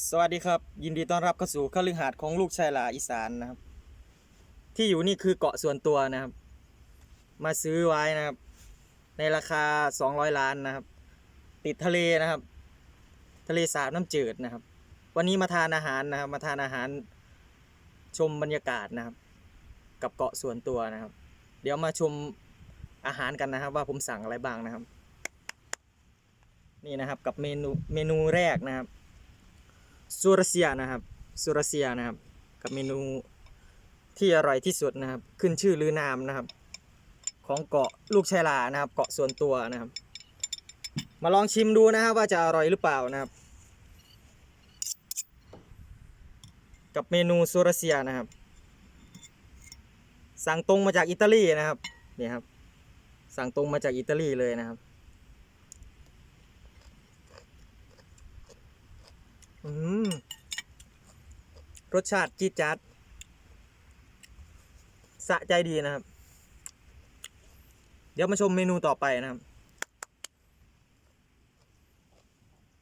สวัสดีครับ ยินดีต้อนรับเข้าสู่คฤหาสน์ของลูกชายหลาอีสานนะครับ ที่อยู่นี่คือเกาะส่วนตัวนะครับ มาซื้อไว้นะครับ ในราคา 200 ล้านนะครับ ติดทะเลนะครับ ทะเลสาบน้ำจืดนะครับ วันนี้มาทานอาหารนะครับ มาทานอาหารชมบรรยากาศนะครับ กับเกาะส่วนตัวนะครับ เดี๋ยวมาชมอาหารกันนะครับ ว่าผมสั่งอะไรบ้างนะครับ นี่นะครับกับเมนูเมนูแรกนะครับ ซูรัสเซียนะครับซูรัสเซียนะครับ กับเมนูที่อร่อยที่สุดนะครับ ขึ้นชื่อลือนามนะครับ ของเกาะลูกชายลานะครับ เกาะส่วนตัวนะครับ มาลองชิมดูนะครับว่าจะอร่อยหรือเปล่านะครับ กับเมนูซูรัสเซียนะครับ สั่งตรงมาจากอิตาลีนะครับนี่ครับ สั่งตรงมาจากอิตาลีเลยนะครับอืม รสชาติจี๊ดจ๊าดสะใจดีนะครับ เดี๋ยวมาชมเมนูต่อไปนะครับ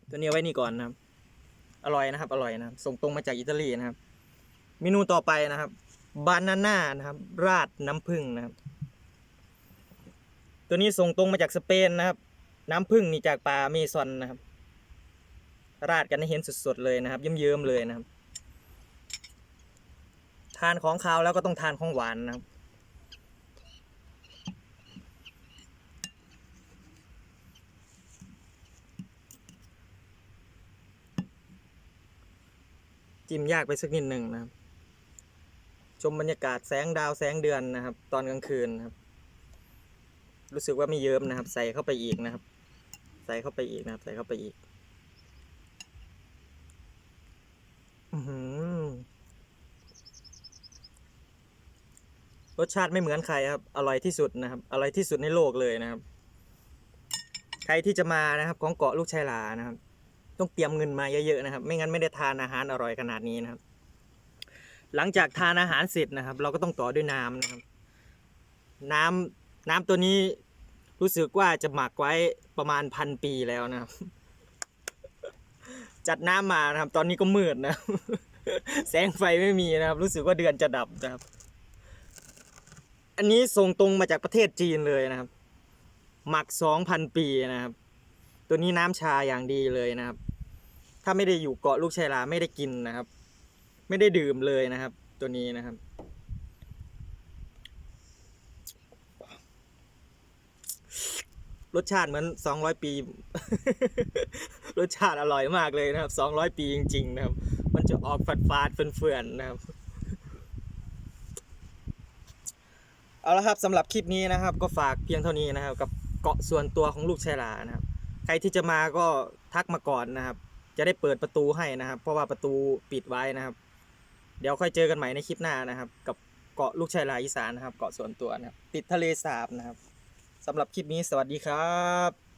ตัวนี้อไว้นี่ก่อนนะครับ อร่อยนะครับ อร่อยนะครับ ส่งตรงมาจากอิตาลีนะครับ เมนูต่อไปนะครับบานาน่านะครับ ราดน้ำผึ้งนะครับ ตัวนี้ส่งตรงมาจากสเปนนะครับ น้ำผึ้งนี่จากป่าเมซอนนะครับ ราดกันให้เห็นสดๆเลยนะครับ เยิ้มๆเลยนะครับ ทานของคาวแล้วก็ต้องทานของหวานนะครับ จิ้มยากไปสักนิดหนึ่งนะครับ ชมบรรยากาศแสงดาวแสงเดือนนะครับ ตอนกลางคืนนะครับ รู้สึกว่าไม่เยิ้มนะครับ ใส่เข้าไปอีกนะครับ ใส่เข้าไปอีกนะครับ ใส่เข้าไปอีก อื้อหือ รสชาติไม่เหมือนใครครับ อร่อยที่สุดนะครับ อร่อยที่สุดในโลกเลยนะครับ ใครที่จะมานะครับ ของเกาะลูกชายหลานะครับ ต้องเตรียมเงินมาเยอะๆนะครับ ไม่งั้นไม่ได้ทานอาหารอร่อยขนาดนี้นะครับ หลังจากทานอาหารเสร็จนะครับ เราก็ต้องต่อด้วยน้ำนะครับ น้ำน้ำตัวนี้รู้สึกว่าจะหมักไว้ประมาณพันปีแล้วนะครับ จัดน้ำมานะครับ ตอนนี้ก็มืดนะแสงไฟไม่มีนะครับ รู้สึกว่าเดือนจะดับนะครับ อันนี้ส่งตรงมาจากประเทศจีนเลยนะครับ หมักสองพันปีนะครับ ตัวนี้น้ำชาอย่างดีเลยนะครับ ถ้าไม่ได้อยู่เกาะลูกชายลาไม่ได้กินนะครับ ไม่ได้ดื่มเลยนะครับ ตัวนี้นะครับ รสชาติเหมือนสองร้อยปี รสชาติอร่อยมากเลยนะครับสองร้อยปีจริง ๆ นะครับ มันจะออกฝาดฟาดๆเฟื่อนๆนะครับ เอาละครับสำหรับคลิปนี้นะครับ ก็ฝากเพียงเท่านี้นะครับ กับเกาะส่วนตัวของลูกชายหลานะครับ ใครที่จะมาก็ทักมาก่อนนะครับ จะได้เปิดประตูให้นะครับ เพราะว่าประตูปิดไว้นะครับ เดี๋ยวค่อยเจอกันใหม่ในคลิปหน้านะครับ กับเกาะลูกชายหลาอีสานนะครับ เกาะส่วนตัวนะครับติดทะเลสาบนะครับสำหรับคลิปนี้สวัสดีครับ